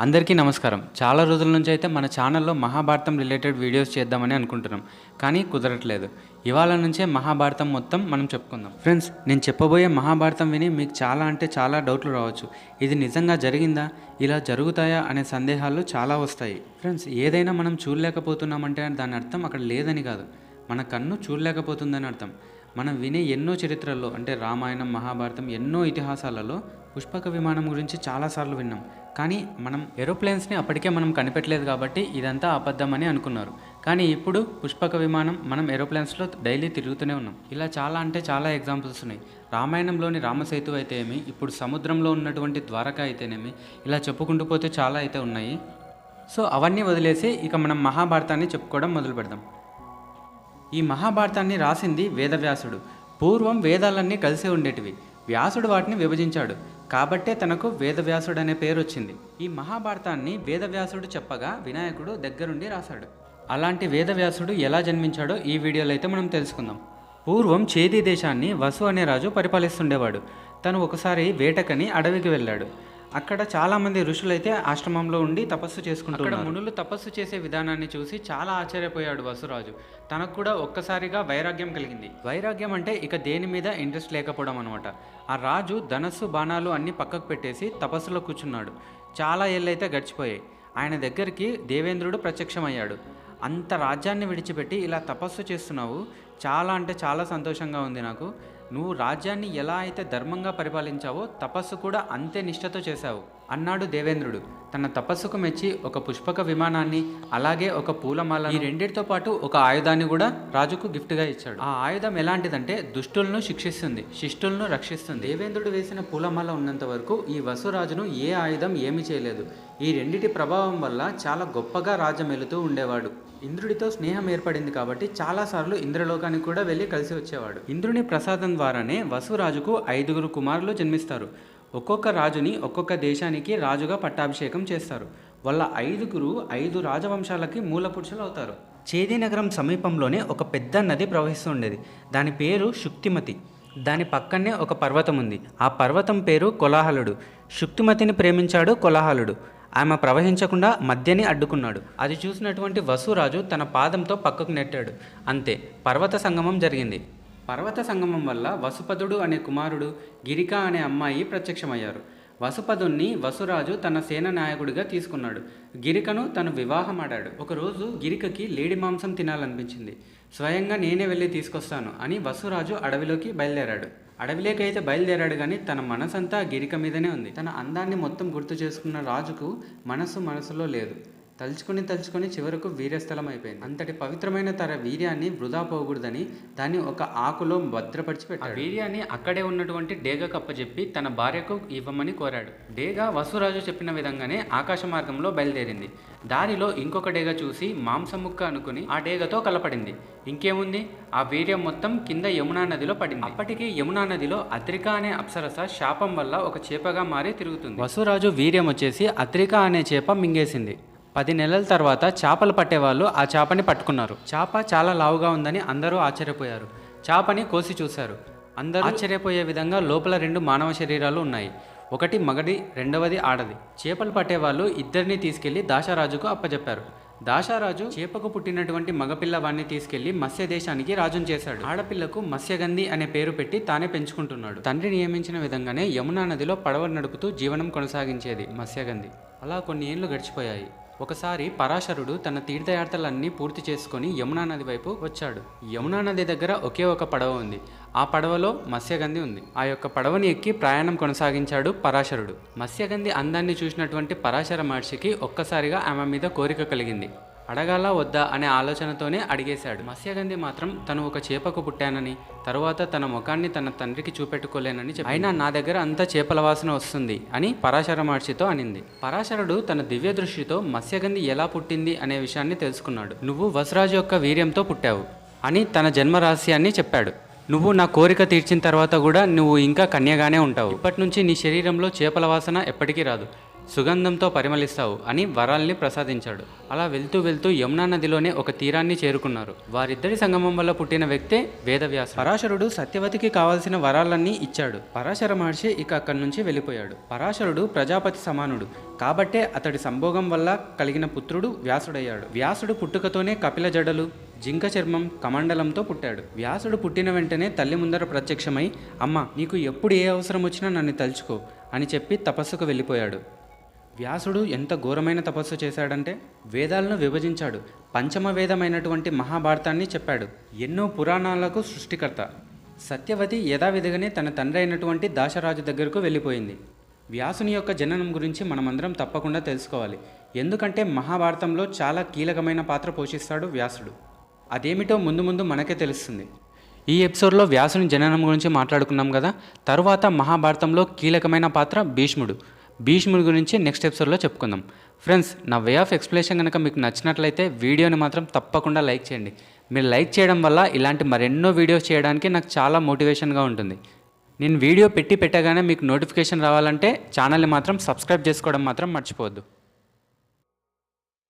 అందరికీ నమస్కారం. చాలా రోజుల నుంచి అయితే మన ఛానల్లో మహాభారతం రిలేటెడ్ వీడియోస్ చేద్దామని అనుకుంటున్నాం. కానీ కుదరట్లేదు. ఇవాళ నుంచే మహాభారతం మొత్తం మనం చెప్పుకుందాం. ఫ్రెండ్స్ నేను చెప్పబోయే మహాభారతం విని మీకు చాలా అంటే చాలా డౌట్లు రావచ్చు. ఇది నిజంగా జరిగిందా? ఇలా జరుగుతాయా అనే సందేహాలు చాలా వస్తాయి. ఫ్రెండ్స్ ఏదైనా మనం చూడలేకపోతున్నామంటే దాని అర్థం అక్కడ లేదని కాదు. మన కన్ను చూడలేకపోతుందని అర్థం. మనం వినే ఎన్నో చరిత్రల్లో అంటే రామాయణం మహాభారతం ఎన్నో ఇతిహాసాలలో పుష్పక విమానం గురించి చాలాసార్లు విన్నాం. కానీ మనం ఏరోప్లేన్స్ని అప్పటికే మనం కనిపెట్టలేదు కాబట్టి ఇదంతా అబద్ధమని అనుకున్నారు. కానీ ఇప్పుడు పుష్పక విమానం మనం ఏరోప్లేన్స్లో డైలీ తిరుగుతూనే ఉన్నాం. ఇలా చాలా అంటే చాలా ఎగ్జాంపుల్స్ ఉన్నాయి. రామాయణంలోని రామసేతు అయితే ఏమి ఇప్పుడు సముద్రంలో ఉన్నటువంటి ద్వారక అయితేనేమి ఇలా చెప్పుకుంటూ పోతే చాలా అయితే ఉన్నాయి. సో అవన్నీ వదిలేసి ఇక మనం మహాభారతాన్ని చెప్పుకోవడం మొదలు పెడదాం ఈ మహాభారతాన్ని రాసింది వేదవ్యాసుడు. పూర్వం వేదాలన్నీ కలిసే ఉండేటివి. వ్యాసుడు వాటిని విభజించాడు. కాబట్టే తనకు వేదవ్యాసుడు అనే పేరు వచ్చింది. ఈ మహాభారతాన్ని వేదవ్యాసుడు చెప్పగా వినాయకుడు దగ్గరుండి రాశాడు. అలాంటి వేదవ్యాసుడు ఎలా జన్మించాడో ఈ వీడియోలో అయితే మనం తెలుసుకుందాం. పూర్వం చేది దేశాన్ని వసు అనే రాజు పరిపాలిస్తుండేవాడు. తను ఒకసారి వేటకని అడవికి వెళ్ళాడు. అక్కడ చాలామంది ఋషులైతే ఆశ్రమంలో ఉండి తపస్సు చేసుకుంటారు అక్కడ మునులు తపస్సు చేసే విధానాన్ని చూసి చాలా ఆశ్చర్యపోయాడు వసురాజు. తనకు కూడా ఒక్కసారిగా వైరాగ్యం కలిగింది. వైరాగ్యం అంటే ఇక దేని మీద ఇంట్రెస్ట్ లేకపోవడం అనమాట ఆ రాజు ధనస్సు బాణాలు అన్ని పక్కకు పెట్టేసి తపస్సులో కూర్చున్నాడు. చాలా ఏళ్ళైతే గడిచిపోయాయి. ఆయన దగ్గరికి దేవేంద్రుడు ప్రత్యక్షమయ్యాడు. అంత రాజ్యాన్ని విడిచిపెట్టి ఇలా తపస్సు చేస్తున్నావు? చాలా అంటే చాలా సంతోషంగా ఉంది నాకు. నువ్వు రాజ్యాన్ని ఎలా అయితే ధర్మంగా పరిపాలించావో తపస్సు కూడా అంతే నిష్ఠతో చేశావు. అన్నాడు దేవేంద్రుడు. తన తపస్సుకు మెచ్చి ఒక పుష్పక విమానాన్ని అలాగే ఒక పూలమాల ఈ రెండింటితో పాటు ఒక ఆయుధాన్ని కూడా రాజుకు గిఫ్ట్గా ఇచ్చాడు. ఆ ఆయుధం ఎలాంటిదంటే దుష్టులను శిక్షిస్తుంది శిష్టులను రక్షిస్తుంది. దేవేంద్రుడు వేసిన పూలమాల ఉన్నంత వరకు ఈ వసురాజును ఏ ఆయుధం ఏమి చేయలేదు. ఈ రెండిటి ప్రభావం వల్ల చాలా గొప్పగా రాజ్యం వెళుతూ ఉండేవాడు. ఇంద్రుడితో స్నేహం ఏర్పడింది కాబట్టి చాలాసార్లు ఇంద్రలోకానికి కూడా వెళ్ళి కలిసి వచ్చేవాడు. ఇంద్రుని ప్రసాదం ద్వారానే వసురాజుకు ఐదుగురు కుమారులు జన్మిస్తారు. ఒక్కొక్క రాజుని ఒక్కొక్క దేశానికి రాజుగా పట్టాభిషేకం చేస్తారు. వాళ్ళ ఐదుగురు ఐదు రాజవంశాలకి మూలపురుషులు అవుతారు. చేది నగరం సమీపంలోనే ఒక పెద్ద నది ప్రవహిస్తుండేది. దాని పేరు శుక్తిమతి. దాని పక్కనే ఒక పర్వతం ఉంది ఆ పర్వతం పేరు కొలాహలుడు. శుక్తిమతిని ప్రేమించాడు కొలాహలుడు. ఆమె ప్రవహించకుండా మధ్యని అడ్డుకున్నాడు. అది చూసినటువంటి వసురాజు తన పాదంతో పక్కకు నెట్టాడు. అంతే పర్వత సంగమం జరిగింది. పర్వత సంగమం వల్ల వసుపదుడు అనే కుమారుడు గిరిక అనే అమ్మాయి ప్రత్యక్షమయ్యారు. వసుపదుణ్ణి వసురాజు తన సేన నాయకుడిగా తీసుకున్నాడు. గిరికను తను వివాహమాడాడు. ఒకరోజు గిరికకి లేడి మాంసం తినాలనిపించింది. స్వయంగా నేనే వెళ్ళి తీసుకొస్తాను అని వసురాజు అడవిలోకి బయలుదేరాడు. అడవిలోకి అయితే బయలుదేరాడు కానీ తన మనసంతా గిరిక మీదనే ఉంది. తన అందాన్ని మొత్తం గుర్తు చేసుకున్న రాజుకు మనసు మనసులో లేదు. తలుచుకుని తలుచుకొని చివరకు వీర్యస్థలం అయిపోయింది అంతటి పవిత్రమైన తన వీర్యాన్ని వృధా పోకూడదని దాన్ని ఒక ఆకులో భద్రపరిచి పెట్టాడు. ఆ వీర్యాన్ని అక్కడే ఉన్నటువంటి డేగ కప్పచెప్పి తన భార్యకు ఇవ్వమని కోరాడు. డేగ వసురాజు చెప్పిన విధంగానే ఆకాశ మార్గంలో బయలుదేరింది. దారిలో ఇంకొక డేగ చూసి మాంసం ముక్క అనుకుని ఆ డేగతో కలపడింది. ఇంకేముంది? ఆ వీర్యం మొత్తం కింద యమునా నదిలో పడింది. అప్పటికి యమునా నదిలో అత్రిక అనే అప్సరస శాపం వల్ల ఒక చేపగా మారి తిరుగుతుంది. వసురాజు వీర్యం వచ్చేసి అత్రిక అనే చేప మింగేసింది. పది నెలల తర్వాత చేపలు పట్టేవాళ్ళు ఆ చేపని పట్టుకున్నారు. చేప చాలా లావుగా ఉందని అందరూ ఆశ్చర్యపోయారు. చేపని కోసి చూశారు. అందరూ ఆశ్చర్యపోయే విధంగా లోపల రెండు మానవ శరీరాలు ఉన్నాయి. ఒకటి మగడి రెండవది ఆడది. చేపలు పట్టేవాళ్ళు ఇద్దరిని తీసుకెళ్ళి దాశరాజుకు అప్పజెప్పారు. దాశారాజు చేపకు పుట్టినటువంటి మగపిల్లవాడిని తీసుకెళ్ళి మత్స్య దేశానికి రాజును చేశాడు. ఆడపిల్లకు మత్స్యగంధి అనే పేరు పెట్టి తానే పెంచుకుంటున్నాడు. తండ్రి నియమించిన విధంగానే యమునా నదిలో పడవ నడుపుతూ జీవనం కొనసాగించేది మత్స్యగంధి. అలా కొన్ని ఏళ్ళు గడిచిపోయాయి. ఒకసారి పరాశరుడు తన తీర్థయాత్రలన్నీ పూర్తి చేసుకొని యమునా నది వైపు వచ్చాడు. యమునా నది దగ్గర ఒకే ఒక పడవ ఉంది. ఆ పడవలో మత్స్యగంధి ఉంది. ఆ యొక్క పడవని ఎక్కి ప్రయాణం కొనసాగించాడు పరాశరుడు. మత్స్యగంధి అందాన్ని చూసినటువంటి పరాశర మహర్షికి ఒక్కసారిగా ఆమె మీద కోరిక కలిగింది. అడగాలా వద్దా అనే ఆలోచనతోనే అడిగేశాడు. మత్స్యగంధి మాత్రం తను ఒక చేపకు పుట్టానని తరువాత తన ముఖాన్ని తన తండ్రికి చూపెట్టుకోలేనని చెప్పి అయినా నా దగ్గర అంతా చేపల వాసన వస్తుంది అని పరాశర మహర్షితో అనింది. పరాశరుడు తన దివ్య దృష్టితో మత్స్యగంధి ఎలా పుట్టింది అనే విషయాన్ని తెలుసుకున్నాడు. నువ్వు వసరాజు యొక్క వీర్యంతో పుట్టావు అని తన జన్మ రహస్యాన్ని చెప్పాడు. నువ్వు నా కోరిక తీర్చిన తర్వాత కూడా నువ్వు ఇంకా కన్యగానే ఉంటావు. ఇప్పటి నుంచి నీ శరీరంలో చేపల వాసన ఎప్పటికీ రాదు. సుగంధంతో పరిమళిస్తావు అని వరాల్ని ప్రసాదించాడు. అలా వెళ్తూ వెళ్తూ యమునా నదిలోనే ఒక తీరాన్ని చేరుకున్నారు. వారిద్దరి సంగమం వల్ల పుట్టిన వ్యక్తే వేదవ్యాసుడు. పరాశరుడు సత్యవతికి కావాల్సిన వరాలన్నీ ఇచ్చాడు. పరాశర మహర్షి ఇక అక్కడి నుంచి వెళ్ళిపోయాడు. పరాశరుడు ప్రజాపతి సమానుడు. కాబట్టే అతడి సంభోగం వల్ల కలిగిన పుత్రుడు వ్యాసుడయ్యాడు. వ్యాసుడు పుట్టుకతోనే కపిల జడలు జింక చర్మం కమండలంతో పుట్టాడు. వ్యాసుడు పుట్టిన వెంటనే తల్లి ముందర ప్రత్యక్షమై అమ్మ నీకు ఎప్పుడు ఏ అవసరం వచ్చినా నన్ను తలుచుకో అని చెప్పి తపస్సుకు వెళ్ళిపోయాడు. వ్యాసుడు ఎంత ఘోరమైన తపస్సు చేశాడంటే వేదాలను విభజించాడు. పంచమ వేదమైనటువంటి మహాభారతాన్ని చెప్పాడు. ఎన్నో పురాణాలకు సృష్టికర్త. సత్యవతి యథావిధిగానే తన తండ్రి అయినటువంటి దాశరాజు దగ్గరకు వెళ్ళిపోయింది. వ్యాసుని యొక్క జననం గురించి మనమందరం తప్పకుండా తెలుసుకోవాలి. ఎందుకంటే మహాభారతంలో చాలా కీలకమైన పాత్ర పోషిస్తాడు వ్యాసుడు. అదేమిటో ముందు ముందు మనకే తెలుస్తుంది. ఈ ఎపిసోడ్లో వ్యాసుని జననం గురించి మాట్లాడుకున్నాం కదా? తరువాత మహాభారతంలో కీలకమైన పాత్ర భీష్ముడు. భీష్ముడి గురించి నెక్స్ట్ ఎపిసోడ్లో చెప్పుకుందాం. ఫ్రెండ్స్ నా వే ఆఫ్ ఎక్స్ప్లెనేషన్ కనుక మీకు నచ్చినట్లయితే వీడియోని మాత్రం తప్పకుండా లైక్ చేయండి. మీరు లైక్ చేయడం వల్ల ఇలాంటి మరెన్నో వీడియోస్ చేయడానికి నాకు చాలా మోటివేషన్గా ఉంటుంది. నేను వీడియో పెట్టి పెట్టగానే మీకు నోటిఫికేషన్ రావాలంటే ఛానల్ని మాత్రం సబ్స్క్రైబ్ చేసుకోవడం మాత్రం మర్చిపోవద్దు.